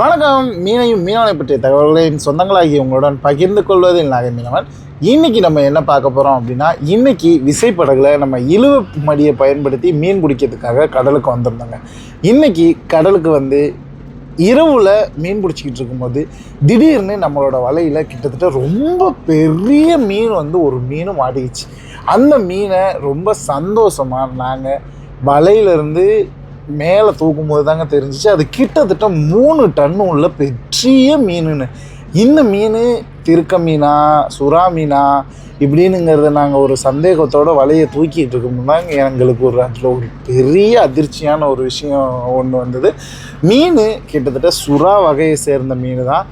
வணக்கம். மீனையும் மீனவனை பற்றிய தகவல்களின் சொந்தங்களாகி உங்களுடன் பகிர்ந்து கொள்வதில் நாகை மீனவன் இன்னைக்கு நம்ம என்ன பார்க்க போகிறோம் அப்படின்னா இன்னைக்கு விசைப்படகுல நம்ம இழுவ மடியை பயன்படுத்தி மீன் பிடிக்கிறதுக்காக கடலுக்கு வந்திருந்தாங்க. இன்னைக்கு கடலுக்கு வந்து இரவில் மீன் பிடிச்சிக்கிட்டு இருக்கும்போது திடீர்னு நம்மளோட வலையில் கிட்டத்தட்ட ரொம்ப பெரிய மீன் வந்து ஒரு மீன் மாட்டிக்கிச்சு அந்த மீனை ரொம்ப சந்தோஷமாக நாங்கள் வலையிலேருந்து மேலே தூக்கும்போது தாங்க தெரிஞ்சிச்சு. அது கிட்டத்தட்ட மூணு டன்னு உள்ள பெரிய மீனுன்னு. இந்த மீன் திருக்க மீனா சுறா மீனா இப்படின்னுங்கிறத நாங்கள் ஒரு சந்தேகத்தோட வலையை தூக்கிட்டு இருக்கும்போது எங்களுக்கு ஒரு அதில் ஒரு பெரிய அதிர்ச்சியான ஒரு விஷயம் ஒன்று வந்தது. மீன் கிட்டத்தட்ட சுறா வகையை சேர்ந்த மீன் தான்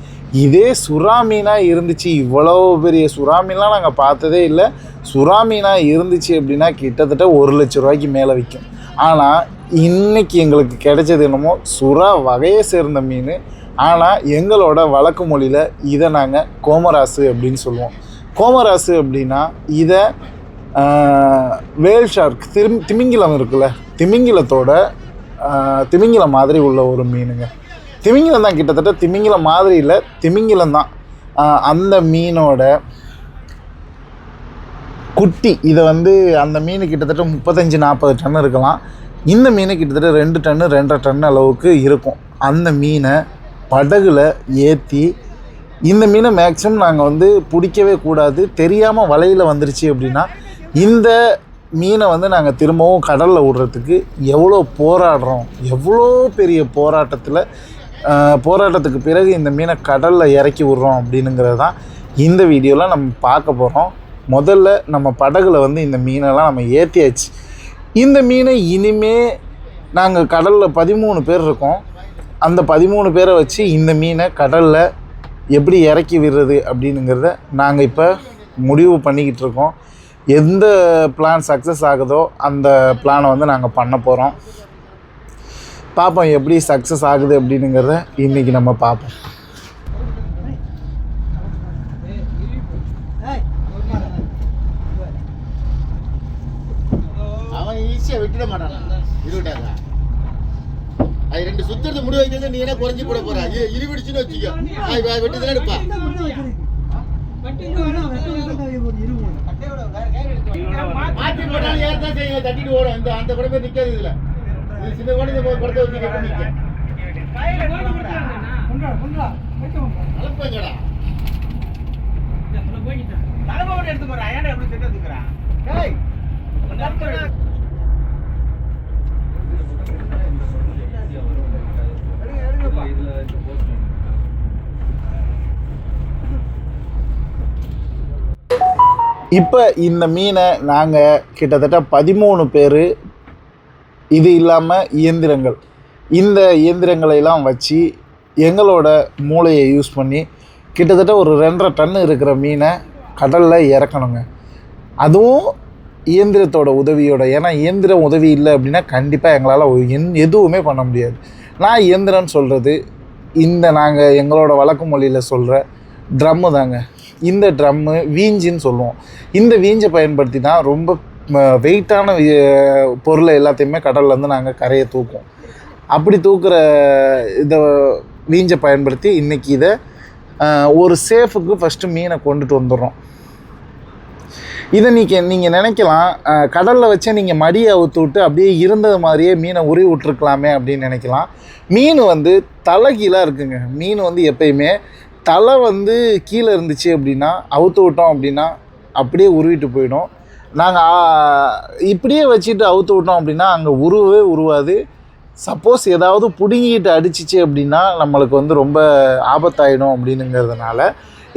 இதே சுறா மீனாக இருந்துச்சு. இவ்வளோ பெரிய சுறா மீன்லாம் நாங்கள் பார்த்ததே இல்லை. சுறா மீனாக இருந்துச்சு அப்படின்னா கிட்டத்தட்ட ஒரு லட்ச ரூபாய்க்கு மேலே விற்கும் ஆனால் இன்னைக்கு எங்களுக்கு கிடைச்சது என்னமோ சுறா வகையை சேர்ந்த மீன். ஆனால் எங்களோட வழக்கு மொழியில் இதை நாங்கள் கோமராசு அப்படின்னு சொல்லுவோம். கோமராசு அப்படின்னா இதை வேல் ஷார்க் திரும் திமிங்கிலம் இருக்குல்ல திமிங்கிலத்தோட திமிங்கிலம் மாதிரி உள்ள ஒரு மீனுங்க. திமிங்கிலம் தான் கிட்டத்தட்ட திமிங்கிலம் மாதிரி இல்லை திமிங்கிலம் தான். அந்த மீனோட குட்டி இதை வந்து அந்த மீன் கிட்டத்தட்ட முப்பத்தஞ்சு நாற்பது டன் இருக்கலாம். இந்த மீனை கிட்டத்தட்ட ரெண்டு டன்னு ரெண்டரை டன் அளவுக்கு இருக்கும். அந்த மீனை படகுல ஏற்றி இந்த மீனை மேக்ஸிமம் நாங்கள் வந்து பிடிக்கவே கூடாது. தெரியாமல் வலையில் வந்துருச்சு அப்படின்னா இந்த மீனை வந்து நாங்கள் திரும்பவும் கடலில் விடுறதுக்கு எவ்வளோ போராடுறோம் எவ்வளோ பெரிய போராட்டத்தில் போராட்டத்துக்கு பிறகு இந்த மீனை கடலில் இறக்கி விட்றோம் அப்படின்னுங்கிறது தான் இந்த வீடியோவில் நம்ம பார்க்க போகிறோம் முதல்ல நம்ம படகுல வந்து இந்த மீனெல்லாம் நம்ம ஏற்றியாச்சு இந்த மீனை இனிமே நாங்கள் கடலில் பதிமூணு பேர் இருக்கோம். அந்த பதிமூணு பேரை வச்சு இந்த மீனை கடலில் எப்படி இறக்கி விடுறது அப்படின்னுங்கிறத நாங்கள் இப்போ முடிவு பண்ணிக்கிட்டு இருக்கோம். எந்த பிளான் சக்ஸஸ் ஆகுதோ அந்த பிளானை வந்து நாங்கள் பண்ண போகிறோம் பார்ப்போம் எப்படி சக்ஸஸ் ஆகுது அப்படின்னுங்கிறத இன்றைக்கி நம்ம பார்ப்போம் விட்டுட மாட்டான்? இருவிட்டாங்க அது ரெண்டு சுத்துறது முடி வைக்கிறது நீ என்ன குறைஞ்சி போட போற? இரு இருவிடுச்சுன்னு வச்சுக்கோ. அது வெட்டி தானே எடுப்பா? மாற்றி போட்டாலும் ஏற தான் செய்யும் தட்டிட்டு ஓடும். இந்த அந்த கூட போய் நிக்காது இதுல. இது சின்ன கூட இந்த படத்தை வச்சு நிக்க. அலப்பங்கடா. இப்போ இந்த மீனை நாங்கள் கிட்டத்தட்ட பதிமூணு பேர் இது இல்லாமல் இயந்திரங்கள். இந்த இயந்திரங்களை எல்லாம் வச்சு எங்களோட மூளையை யூஸ் பண்ணி கிட்டத்தட்ட ஒரு ரெண்டரை டன்னு இருக்கிற மீனை கடலில் இறக்கணுங்க. அதுவும் இயந்திரத்தோட உதவியோட. ஏன்னா இயந்திரம் உதவி இல்லை அப்படின்னா கண்டிப்பாக எங்களால் என் எதுவுமே பண்ண முடியாது. நான் இயந்திரம்னு சொல்கிறது இந்த நாங்கள் எங்களோட வழக்கு மொழியில் சொல்கிற ட்ரம்மு தாங்க. இந்த ட்ரம்மு வீஞ்சின்னு சொல்லுவோம். இந்த வீஞ்சை பயன்படுத்தி தான் ரொம்ப வெயிட்டான பொருளை எல்லாத்தையுமே கடல்லேருந்து நாங்கள் கரையை தூக்குவோம். அப்படி தூக்குற இதை வீஞ்சை பயன்படுத்தி இன்றைக்கி இதை ஒரு சேஃபுக்கு ஃபஸ்ட்டு மீனை கொண்டுட்டு வந்துடுறோம். இதை நீங்கள் நீங்கள் நினைக்கலாம். கடலில் வச்சே நீங்கள் மடியை அவுத்து விட்டு அப்படியே இருந்தது மாதிரியே மீனை உரி விட்ருக்கலாமே அப்படின்னு நினைக்கலாம். மீன் வந்து தலைகீழாக இருக்குங்க. மீன் வந்து எப்பயுமே தலை வந்து கீழே இருந்துச்சு அப்படின்னா அவுத்து விட்டோம் அப்படின்னா அப்படியே உருவிட்டு போயிடும். நாங்கள் இப்படியே வச்சுட்டு அவுத்து விட்டோம் அப்படின்னா அங்கே உருவவே உருவாது. சப்போஸ் ஏதாவது பிடுங்கிட்டு அடிச்சிச்சு அப்படின்னா நம்மளுக்கு வந்து ரொம்ப ஆபத்தாயிடும் அப்படின்னுங்கிறதுனால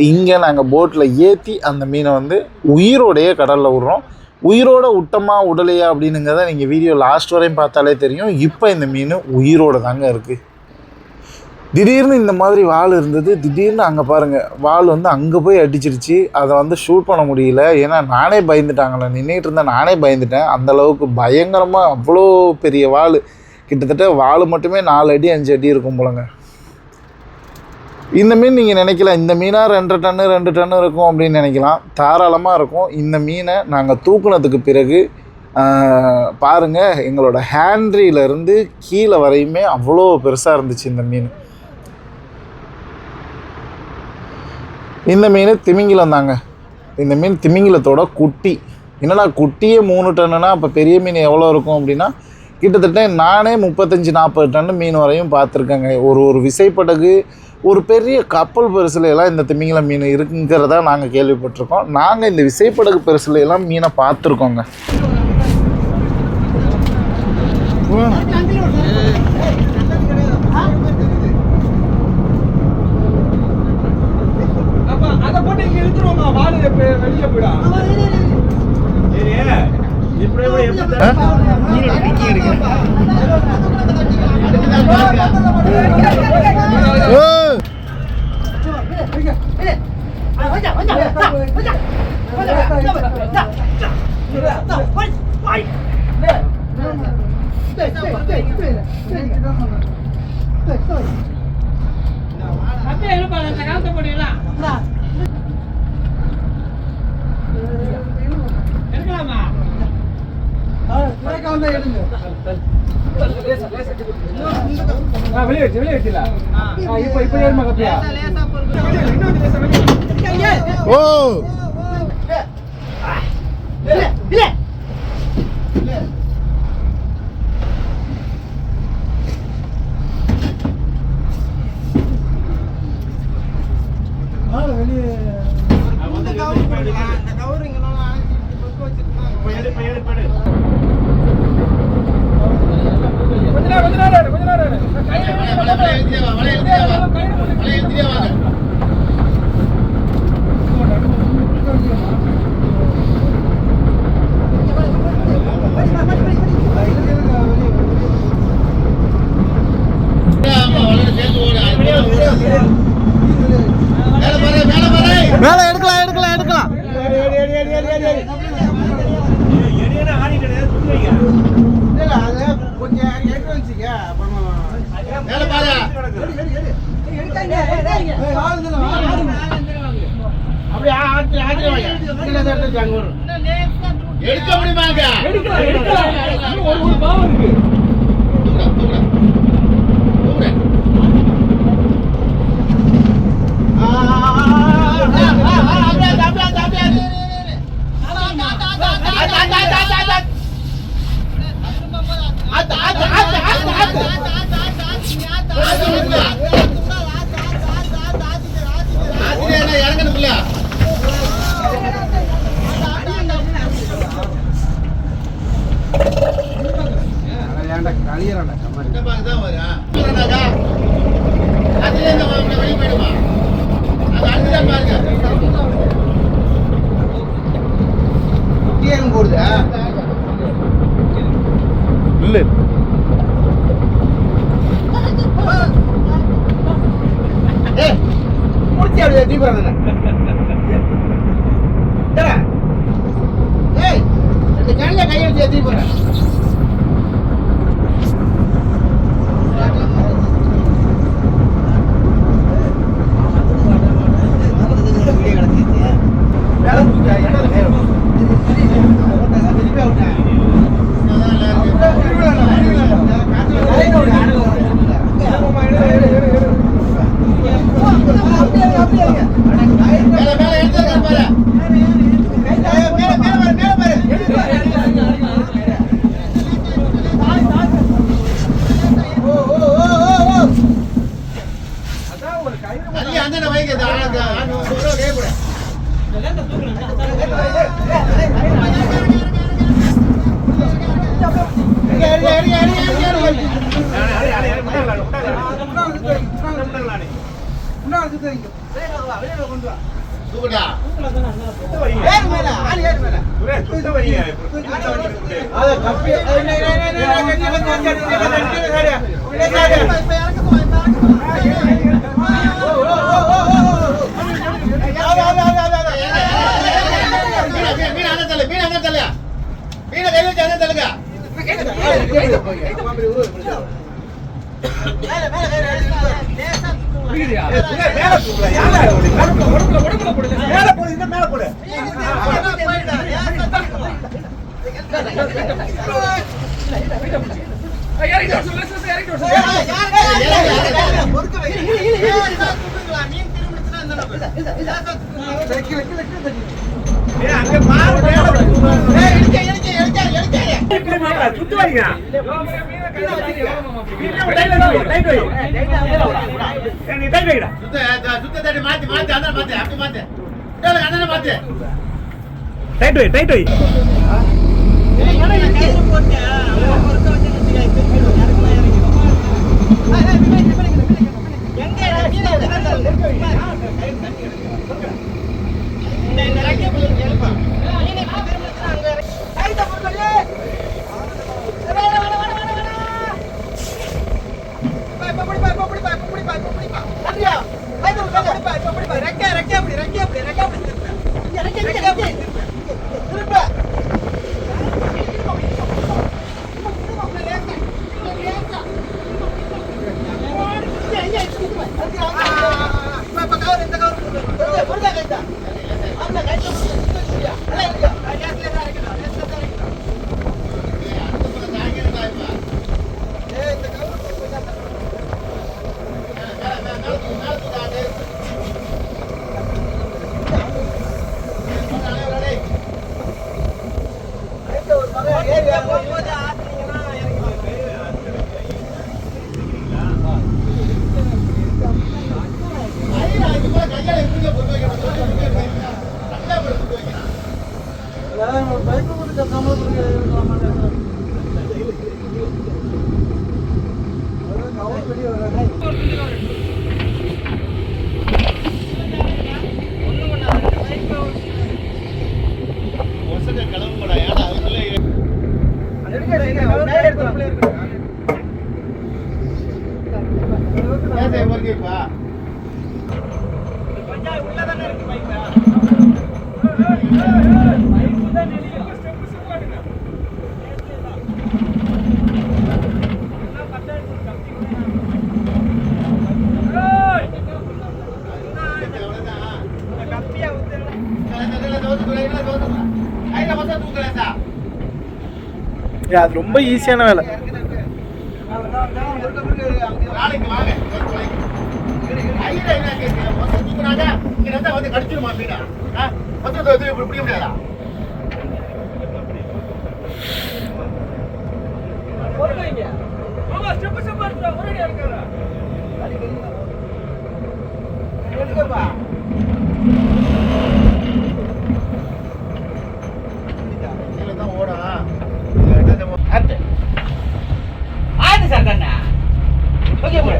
இங்கே நாங்கள் போட்டில் ஏற்றி அந்த மீனை வந்து உயிரோடையே கடலில் விடுறோம். உயிரோட விட்டமா உடலையா அப்படின்னுங்கிறத நீங்கள் வீடியோ லாஸ்ட் வரையும் பார்த்தாலே தெரியும். இப்போ இந்த மீன் உயிரோட தாங்க இருக்குது திடீர்னு இந்த மாதிரி வால் இருந்தது. திடீர்னு அங்கே பாருங்கள் வால் வந்து அங்கே போய் அடிச்சிருச்சு. அதை வந்து ஷூட் பண்ண முடியல. ஏன்னா நானே பயந்துட்டாங்களே நின்றுட்டு இருந்தேன் நானே பயந்துட்டேன். அந்த அளவுக்கு பயங்கரமாக அவ்வளோ பெரிய வால். கிட்டத்தட்ட வால் மட்டுமே நாலு அடி அஞ்சு அடி இருக்கும் போலங்க. இந்த மீன் நீங்கள் நினைக்கலாம் இந்த மீனாக ரெண்டு டன்னு ரெண்டு டன்னு இருக்கும் அப்படின்னு நினைக்கலாம். தாராளமாக இருக்கும். இந்த மீனை நாங்கள் தூக்குனதுக்கு பிறகு பாருங்கள் பாருங்க எங்களோட ஹேண்ட்ரியிலேருந்து கீழே வரையுமே அவ்வளோ பெருசாக இருந்துச்சு இந்த மீன். இந்த மீன் திமிங்கிலம் தாங்க இந்த மீன் திமிங்கிலத்தோட குட்டி. என்னடா குட்டியே மூணு டன்னுனா அப்போ பெரிய மீன் எவ்வளோ இருக்கும் அப்படின்னா கிட்டத்தட்ட நானே முப்பத்தஞ்சு நாற்பது டன் மீன் வரையும் பார்த்துருக்கேங்க. ஒரு ஒரு விசைப்படகு ஒரு பெரிய கப்பல் பெருசுலையெல்லாம் இந்த திமிங்கிலம் மீன் இருக்குங்கிறதா நாங்கள் கேள்விப்பட்டிருக்கோம். நாங்கள் இந்த விசைப்படகு பெருசுலையெல்லாம் மீனை பார்த்துருக்கோங்க. அப்ப அத போட்டு இங்க இழுத்துருவோமா வாடு வெ- வெளியில போயிடும் அப்படியே இருப்பாங்க இந்த காலத்தை போட்டீங்களா எடுக்கலாமா ஆ, வெளியே வச்சு வெளியே வச்சுல ஆ, இப்ப ஏறுமா கப்பியா? ஓ கொஞ்ச நேரம் கொஞ்ச நேரம் இரு, கொஞ்ச நேரம் இரு. நான் கையில வலை வலை எழுதியே வா வலை எழுதியே வா வலை எழுதியே வாங்க ஆமா வலையில சேர்த்து ஓடு அப்படியே ஓடு மேல பாரு மேல பாரு மேலே எடுக்கலாம் எடுக்கலாம் எடுக்கலாம் மேல பாரு எடுக்க முடியுமாங்க எடுக்கலாம் எடுக்கலாம் ஒரு ஒரு பாவம் இருக்கு தூக்குடா, தூக்குடா. தூக்குடா இறங்கணும்ல இந்த பக்கம் தான் வரும். போறேனாக்கா? அதுல இருந்து அவன் வெளிய போயிடுமா? அது அடுத்துதான் பாருங்க. இல்லை ஏய், ஏய், ரெண்டு கண்ணுல கை வச்சு ஏத்தி போறேன். அதான் மேல மேல எடுத்து பாரு மேல மேல பாரு மேல பாரு அதான் ஒரு கயிறு தள்ளி அந்த வைங்க இந்த ஆளுங்க ஆண் ஒரு ரூபா கை போடு எங்க, எங்க, எங்க, எங்க, எங்க, எங்க, எங்க. தூக்குடா. மீன, மீன, மீன அங்க தள்ளு, மீன அங்க தள்ளு. மீன கை வச்சு அங்க தள்ளுங்க. புரியுதுயா? மேல தூக்குல, யாரா இது? உடம்புல, உடம்புல, உடம்புல போடுங்க. மேல போடு, மாத்தி அப்படி மாத்தி டேய், அண்ணனை மாத்தி டைட் வை டைட் வை கிளம்புடா அது ரொம்ப ஈஸியான வேலை. நாளைக்கு வாங்க ஐயா என்ன கேட்கிறேன் மொத்தம் தூக்குனாங்க இங்க இருந்தா வந்து கடிச்சிருமா மீனா மொத்தத்தை வந்து இப்படி பிடிக்க முடியாதா கீழே தான் ஓடும் அத்தை ஆடு சார் தானே ஓகே போடு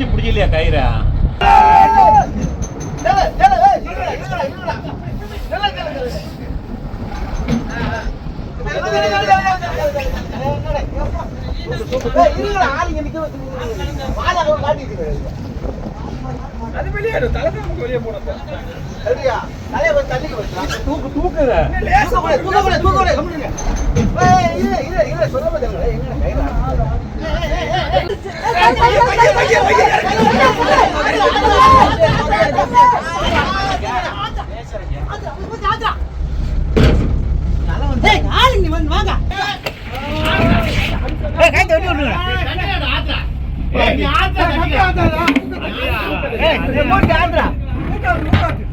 கொஞ்சம் பிடிக்கலையா கயிறா? அது வெளியே தலை நமக்கு வெளியே போனப்ப தூக்கு தூக்குற.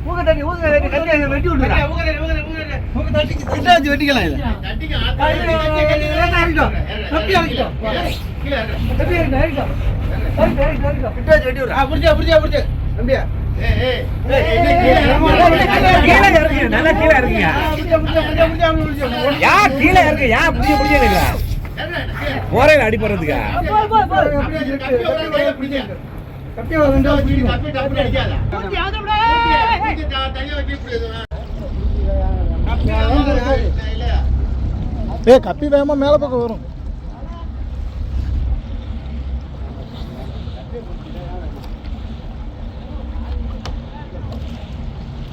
ஊங்க தண்ணி ஊங்க தண்ணி வெட்டி விட்டுறேன் கீழே இறங்குங்க நல்லா கீழே இறங்குங்க யா கீழே இறங்கு யா புடிய புடிய போறேன் அடிப்படுறதுக்கா தப்பி தனியா வைக்க முடியாது இல்ல ஏ கப்பி வேகமா மேலே பக்கம் வரும்.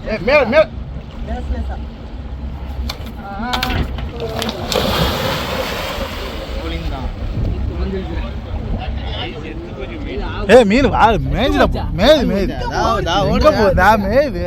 ஏ மேல மேல. ஏ மீன் வா மேய்ஞ்சிட மேயுது மேயுது மேயுது